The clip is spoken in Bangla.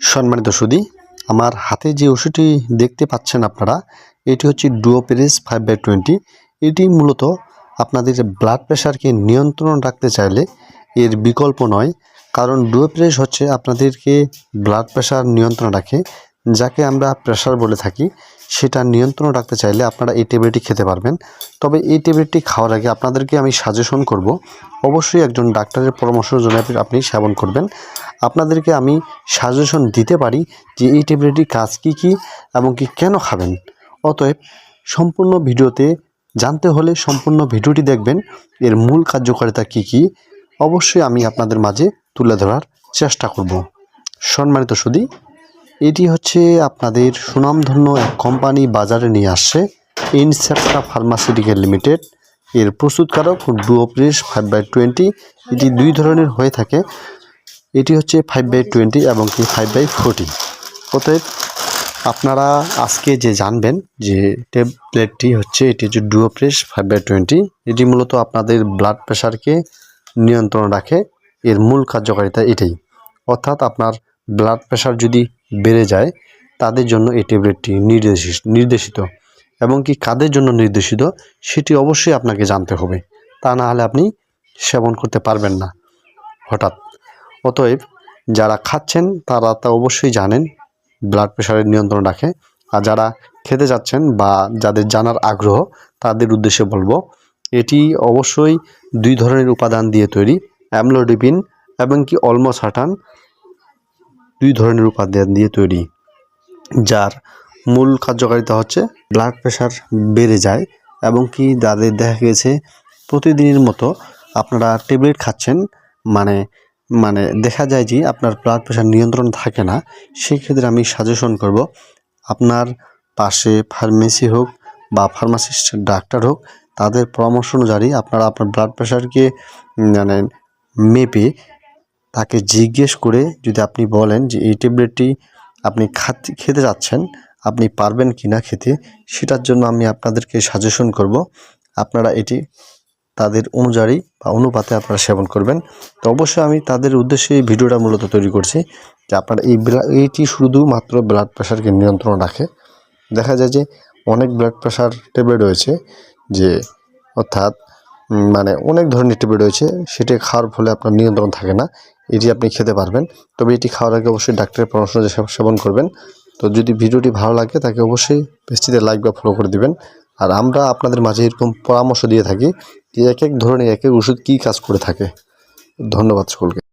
সম্মানিত সুদী আমার হাতে যে ওষুধটি দেখতে পাচ্ছেন আপনারা, এটি হচ্ছে ডুওপেরিস ফাইভ বাই টোয়েন্টি। এটি মূলত আপনাদের ব্লাড প্রেশারকে নিয়ন্ত্রণ রাখতে চাইলে এর বিকল্প নয়, কারণ ডুওপেরিস হচ্ছে আপনাদেরকে ব্লাড প্রেশার নিয়ন্ত্রণ রাখে, যাকে আমরা প্রেশার বলে থাকি। সেটা নিয়ন্ত্রণ রাখতে চাইলে আপনারা এই ট্যাবলেটটি খেতে পারবেন। তবে এই ট্যাবলেটটি খাওয়ার আগে আপনাদেরকে আমি সাজেশন করব। অবশ্যই একজন ডাক্তারের পরামর্শ জন্য আপনি- সেবন করবেন। আপনাদেরকে আমি সাজেশন দিতে পারি যে এই ট্যাবলেটটির কাজ কী কী এবং কি কেন খাবেন। অতএব সম্পূর্ণ ভিডিওতে জানতে হলে সম্পূর্ণ ভিডিওটি দেখবেন। এর মূল কার্যকারিতা কী কী? অবশ্যই আমি আপনাদের মাঝে তুলে ধরার চেষ্টা করব। সম্মানিত সুদী এটি হচ্ছে আপনাদের সুনামধন্য এক কোম্পানি বাজারে নিয়ে আসছে ইনসেপ্টা ফার্মাসিউটিক্যাল লিমিটেড এর প্রস্তুতকারক ডুওপ্রেস ফাইভ বাই টোয়েন্টি এটি দুই ধরনের হয়ে থাকে। এটি হচ্ছে ফাইভ বাই টোয়েন্টি এবং কি ফাইভ বাই ফোরটি অতএব আপনারা আজকে যে জানবেন যে ট্যাবলেটটি হচ্ছে, এটি হচ্ছে ডুওপ্রেস ফাইভ বাই টোয়েন্টি এটি মূলত আপনাদের ব্লাড প্রেশারকে নিয়ন্ত্রণ রাখে, এর মূল কার্যকারিতা এটাই। অর্থাৎ আপনার ব্লাড প্রেশার যদি বেড়ে যায়, তাদের জন্য এই ট্যাবলেটটি নির্দেশিত নির্দেশিত। এবং কি কাদের জন্য নির্দেশিত, সেটি অবশ্যই আপনাকে জানতে হবে। তা না হলে আপনি সেবন করতে পারবেন না, হঠাৎ। অতএব যারা খাচ্ছেন, তারা তা অবশ্যই জানেন ব্লাড প্রেশারের নিয়ন্ত্রণ রাখে। আর যারা খেতে যাচ্ছেন বা যাদের জানার আগ্রহ, তাদের উদ্দেশ্যে বলব, এটি অবশ্যই দুই ধরনের উপাদান দিয়ে তৈরি অ্যামলোডিপিন এবং কি অলমোসাটান দুই ধরনের উপাদান দিয়ে তৈরি, যার মূল কার্যকারিতা হচ্ছে ব্লাড প্রেশার বেড়ে যায় এবং কি যাদের দেখা গেছে প্রতিদিনের মতো আপনারা ট্যাবলেট খাচ্ছেন মানে মানে দেখা যায় যে আপনার ব্লাড প্রেশার নিয়ন্ত্রণ থাকে না, সেক্ষেত্রে আমি সাজেশন করব আপনার পাশে ফার্মেসি হোক বা ফার্মাসিস্ট ডাক্তার হোক, তাদের পরামর্শ অনুযায়ী আপনারা আপনার ব্লাড প্রেশারকে মানে মেপে তাকে জিজ্ঞেস করে যদি আপনি বলেন যে এই ট্যাবলেটটি আপনি খেতে যাচ্ছেন আপনি পারবেন কি না খেতে, সেটার জন্য আমি আপনাদেরকে সাজেশন করব। আপনারা এটি তাদের অনুযায়ী বা অনুপাতে আপনারা সেবন করবেন। তো অবশ্যই আমি তাদের উদ্দেশ্যে এই ভিডিওটা মূলত তৈরি করছি যে আপনারা এই এইটি শুধুমাত্র ব্লাড প্রেশারকে নিয়ন্ত্রণ রাখে। দেখা যায় যে অনেক ব্লাড প্রেশার ট্যাবলেট রয়েছে যে অর্থাৎ মানে অনেক ধরনের ট্যাবলেট রয়েছে, সেটা খাওয়ার ফলে আপনার নিয়ন্ত্রণ থাকে না, এটি আপনি খেতে পারবেন। তবে এটি খাওয়ার আগে অবশ্যই ডাক্তারের পরামর্শ সেবন করবেন। তো যদি ভিডিওটি ভালো লাগে তাকে অবশ্যই পেজটিতে লাইক বা ফলো করে দিবেন। আর আমরা আপনাদের মাঝে এরকম পরামর্শ দিয়ে থাকি এক এক ধরনের এক এক ওষুধ কী কাজ করে থাকে। ধন্যবাদ সকলকে।